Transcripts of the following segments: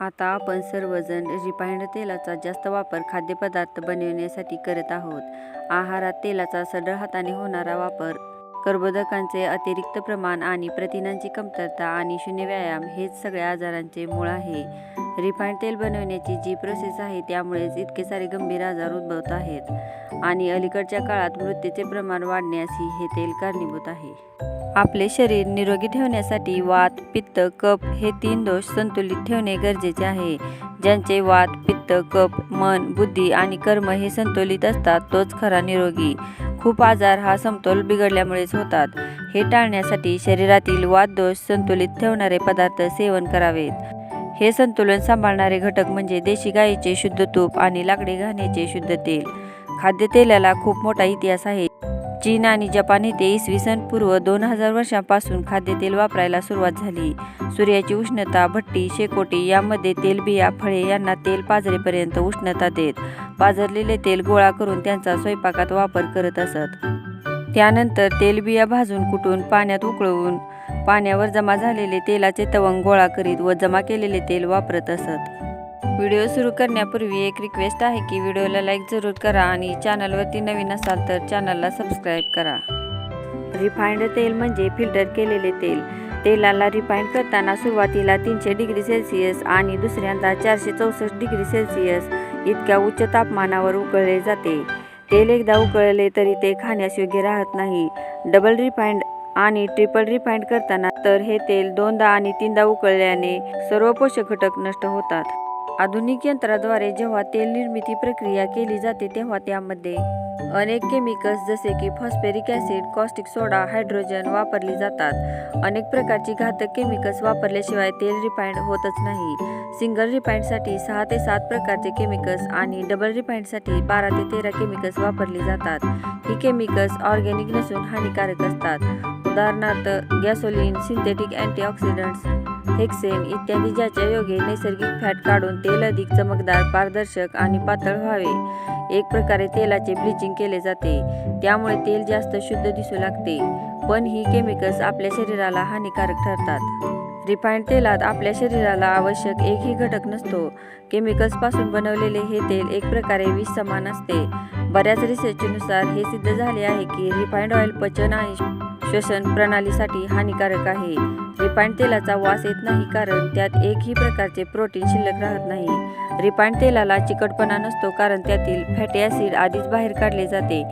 आता आपण सर्वजण रिफाईंड तेलाचा जास्त वापर खाद्यपदार्थ बनविण्यासाठी करत आहोत. आहारात तेलाचा सढळ हाताने होणारा वापर कर्बोदकांचे अतिरिक्त प्रमाण आणि प्रथिनांची कमतरता आणि शून्य व्यायाम हेच सगळ्या आजारांचे मूळ आहे. रिफाईंड तेल बनवण्याची जी प्रोसेस आहे त्यामुळेच इतके सारे गंभीर आजार उद्भवत आहेत. आणि अलीकडच्या काळात मृत्यूचे प्रमाण वाढण्यासही हे तेल कारणीभूत आहे. आपले शरीर निरोगी ठेवण्यासाठी वात पित्त कप हे तीन दोष संतुलित ठेवणे गरजेचे आहे. ज्यांचे वात पित्त कप मन बुद्धी आणि कर्म हे संतुलित असतात तोच खरा निरोगी. खूप आजार हा समतोल बिघडल्यामुळेच होतात. हे टाळण्यासाठी शरीरातील वात दोष संतुलित ठेवणारे पदार्थ सेवन करावेत. हे संतुलन सांभाळणारे घटक म्हणजे देशी गाईचे शुद्ध तूप आणि लाकडी घाण्याचे शुद्ध तेल. खाद्यतेलाला खूप मोठा इतिहास आहे. चीन आणि जपान येथे इसवी सन पूर्व दोन हजार वर्षांपासून खाद्यतेल वापरायला सुरुवात झाली. सूर्याची उष्णता भट्टी शेकोटी यामध्ये तेलबिया फळे यांना तेल पाजरेपर्यंत उष्णता देत पाजरलेले तेल गोळा करून त्यांचा स्वयंपाकात वापर करत असत. त्यानंतर तेलबिया भाजून कुटून पाण्यात उकळवून पाण्यावर जमा झालेले तेलाचे तवंग गोळा करीत व जमा केलेले तेल वापरत असत. व्हिडिओ सुरू करण्यापूर्वी एक रिक्वेस्ट आहे की व्हिडिओला लाईक जरूर करा आणि चॅनलवरती नवीन असाल तर चॅनलला सबस्क्राईब करा. रिफाईंड तेल म्हणजे फिल्टर केलेले तेल. तेलाला रिफाईंड करताना सुरुवातीला तीनशे डिग्री सेल्सिअस आणि दुसऱ्यांदा चारशे चौसष्ट डिग्री सेल्सिअस इतक्या उच्च तापमानावर उकळले जाते. तेल एकदा उकळले तरी ते खाण्यास योग्य राहत नाही. डबल रिफाईंड आणि ट्रिपल रिफाईंड करताना तर हे तेल दोनदा आणि तीनदा उकळल्याने सर्व पोषक घटक नष्ट होतात. आधुनिक यंत्राद्वारे जेव्हा तेल निर्मिती प्रक्रिया केली जाते तेव्हा त्यामध्ये अनेक केमिकल्स जसे की phosphoric acid caustic soda hydrogen वापरली जातात. अनेक प्रकारची घातक केमिकल्स वापरल्याशिवाय तेल रिफाईंड होतच नाही. सिंगल रिफाईंडसाठी सहा ते सात प्रकारचे केमिकल्स आणि डबल रिफाईंडसाठी बारा ते तेरा केमिकल्स वापरली जातात. ही केमिकल्स ऑर्गॅनिक नसून हानिकारक असतात. उदाहरणार्थ गॅसोलिन सिंथेटिक अँटीऑक्सिडंट्स हेक्सेन इत्यादी ज्याच्या योगे नैसर्गिक फॅट काढून तेल अधिक चमकदार पारदर्शक आणि पातळ व्हावे. एक प्रकारे तेलाचे ब्लिचिंग केले जाते. त्यामुळे तेल जास्त शुद्ध दिसू लागते. पण ही केमिकल्स आपल्या शरीराला हानिकारक ठरतात. रिफाईंड तेलात आपल्या शरीराला आवश्यक एकही घटक नसतो. केमिकल्सपासून बनवलेले हे तेल एक प्रकारे विष समान असते. बऱ्याच रिसर्चनुसार हे सिद्ध झाले आहे की रिफाईंड ऑइल पचन आणि श्वसन प्रणालीसाठी हानिकारक आहे. रिफाईंड तेलाचा वास येत नाही कारण त्यात एकही प्रकारचे प्रोटीन शिल्लक राहत नाही. रिफाईंड तेलाला चिकटपणा नसतो कारण त्यातील फॅटी ॲसिड आधीच बाहेर काढले जाते.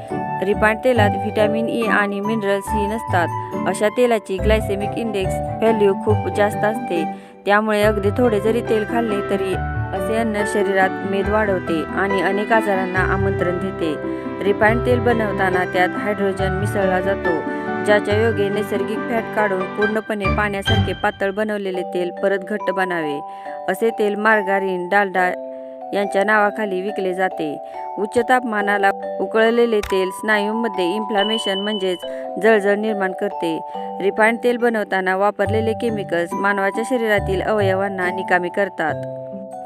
रिफाईंड तेलात व्हिटॅमिन ई आणि मिनरल्स ही नसतात. अशा तेलाची ग्लायसेमिक इंडेक्स व्हॅल्यू खूप जास्त असते. त्यामुळे अगदी थोडे जरी तेल खाल्ले तरी असे अन्न शरीरात मेद वाढवते आणि अनेक आजारांना आमंत्रण देते. रिफाईंड तेल बनवताना त्यात हायड्रोजन मिसळला जातो. ज्याच्या योगे नैसर्गिक फॅट काढून पूर्णपणे पाण्यासारखे पातळ बनवलेले तेल परत घट्ट बनावे. असे तेल मार्गारीन डालडा यांच्या नावाखाली विकले जाते. उच्च तापमानाला उकळलेले तेल स्नायूंमध्ये इन्फ्लामेशन म्हणजेच जळजळ निर्माण करते. रिफाईंड तेल बनवताना वापरलेले केमिकल्स मानवाच्या शरीरातील अवयवांना निकामी करतात.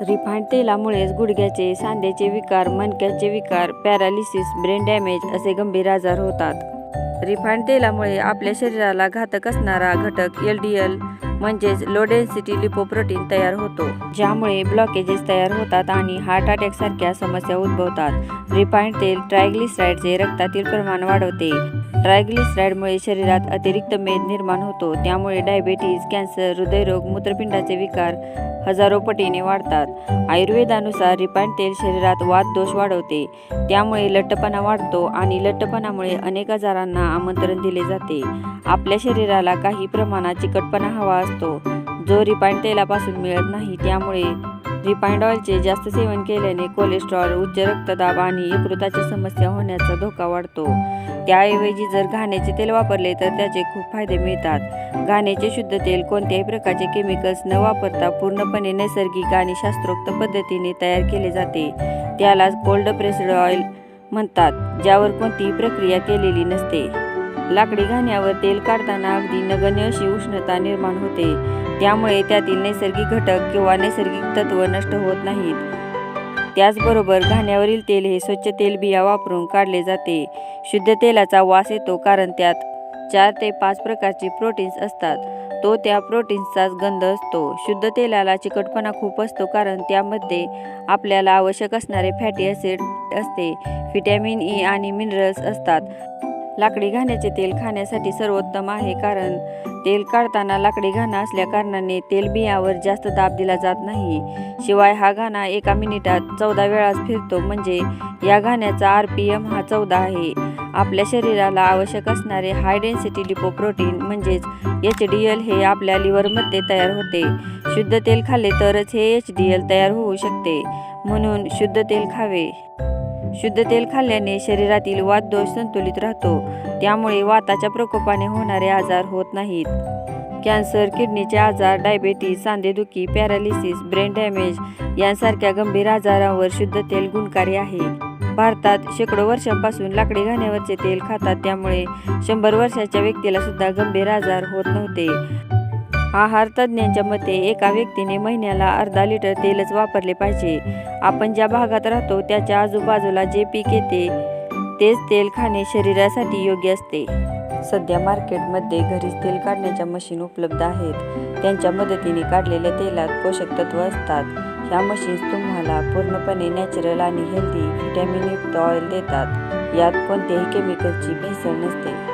रिफाईंड तेलामुळेच गुडघ्याचे सांध्याचे विकार मणक्याचे विकार पॅरालिसिस ब्रेन डॅमेज असे गंभीर आजार होतात. रिफाइंड तेलामुळे आपल्या शरीराला घातक असणारा घटक एल डी एल म्हणजेच लो डेन्सिटी लिपोप्रोटीन तयार होतो ज्यामुळे ब्लॉकेजेस तयार होतात आणि हार्ट अटॅक सारख्या समस्या उद्भवतात. रिफाईंड तेल ट्रायग्लिसराईडचे रक्तातील प्रमाण वाढवते. ट्रायग्लिसराईडमुळे शरीरात अतिरिक्त मेद निर्माण होतो त्यामुळे डायबेटीज कॅन्सर हृदयरोग मूत्रपिंडाचे विकार हजारो पटीने वाढतात. आयुर्वेदानुसार रिफाईंड तेल शरीरात वात दोष वाढवते त्यामुळे लठ्ठपणा वाढतो आणि लठ्ठपणामुळे अनेक आजारांना आमंत्रण दिले जाते. आपल्या शरीराला काही प्रमाणात चिकटपणा हवा असतो. जो रिफाईंड तेलापासून मिळत नाही त्यामुळे रिफाईंड ऑइलचे जास्त सेवन केल्याने कोलेस्ट्रॉल उच्च रक्तदाब आणि यकृताची समस्या होण्याचा धोका वाढतो. त्याऐवजी जर घाण्याचे तेल वापरले तर त्याचे खूप फायदे मिळतात. घाण्याचे शुद्ध तेल कोणत्याही प्रकारचे केमिकल्स न वापरता पूर्णपणे नैसर्गिक आणि शास्त्रोक्त पद्धतीने तयार केले जाते. त्याला कोल्ड प्रेस्ड ऑइल म्हणतात ज्यावर कोणतीही प्रक्रिया केलेली नसते. लाकडी घाण्यावर तेल काढताना अगदी नगण्य अशी उष्णता निर्माण होते. त्यामुळे त्यातील नैसर्गिक घटक किंवा नैसर्गिक तत्व नष्ट होत नाहीत. त्याचबरोबर घाण्यावरील तेल हे स्वच्छ तेलबिया वापरून काढले जाते. शुद्ध तेलाचा वास येतो कारण त्यात चार ते पाच प्रकारची प्रोटीन्स असतात. तो त्या प्रोटीन्सचाच गंध असतो. शुद्ध तेलाला चिकटपणा खूप असतो कारण त्यामध्ये आपल्याला आवश्यक असणारे फॅटी ॲसिड असते. व्हिटॅमिन ई आणि मिनरल्स असतात. लाकडी घाण्याचे तेल खाण्यासाठी सर्वोत्तम आहे कारण तेल काढताना लाकडी घाणा असल्या कारणाने तेलबियावर जास्त दाब दिला जात नाही. शिवाय हा घाणा एका मिनिटात चौदा वेळाच फिरतो म्हणजे या घाण्याचा आर पी एम हा चौदा आहे. आपल्या शरीराला आवश्यक असणारे हाय डेन्सिटी लिपोप्रोटीन म्हणजेच एच डी एल हे आपल्या लिव्हरमध्ये तयार होते. शुद्ध तेल खाल्ले तरच हे एच डी एल तयार होऊ शकते. म्हणून शुद्ध तेल खावे. शुद्ध तेल खाल्ल्याने शरीरातील वातदोष संतुलित राहतो. त्यामुळे वाताच्या प्रकोपाने होणारे आजार होत नाहीत. कॅन्सर किडनीचे आजार डायबेटीस सांधेदुखी पॅरालिसिस ब्रेन डॅमेज यांसारख्या गंभीर आजारांवर शुद्ध तेल गुणकारी आहे. भारतात शेकडो वर्षांपासून लाकडी घाण्यावरचे तेल खातात. त्यामुळे शंभर वर्षाच्या व्यक्तीला सुद्धा गंभीर आजार होत नव्हते. आहार तज्ज्ञांच्या मते एका व्यक्तीने महिन्याला अर्धा लिटर तेलच वापरले पाहिजे. आपण ज्या भागात राहतो त्याच्या आजूबाजूला जे पीक येते तेच तेल खाणे शरीरासाठी योग्य असते. सध्या मार्केटमध्ये घरीच तेल काढण्याच्या मशीन उपलब्ध आहेत. त्यांच्या मदतीने काढलेल्या तेलात पोषक तत्व असतात. ह्या मशीन्स तुम्हाला पूर्णपणे नॅचरल आणि हेल्दी व्हिटॅमिनयुक्त ऑइल देतात. यात कोणत्याही केमिकलची भेसळ नसते.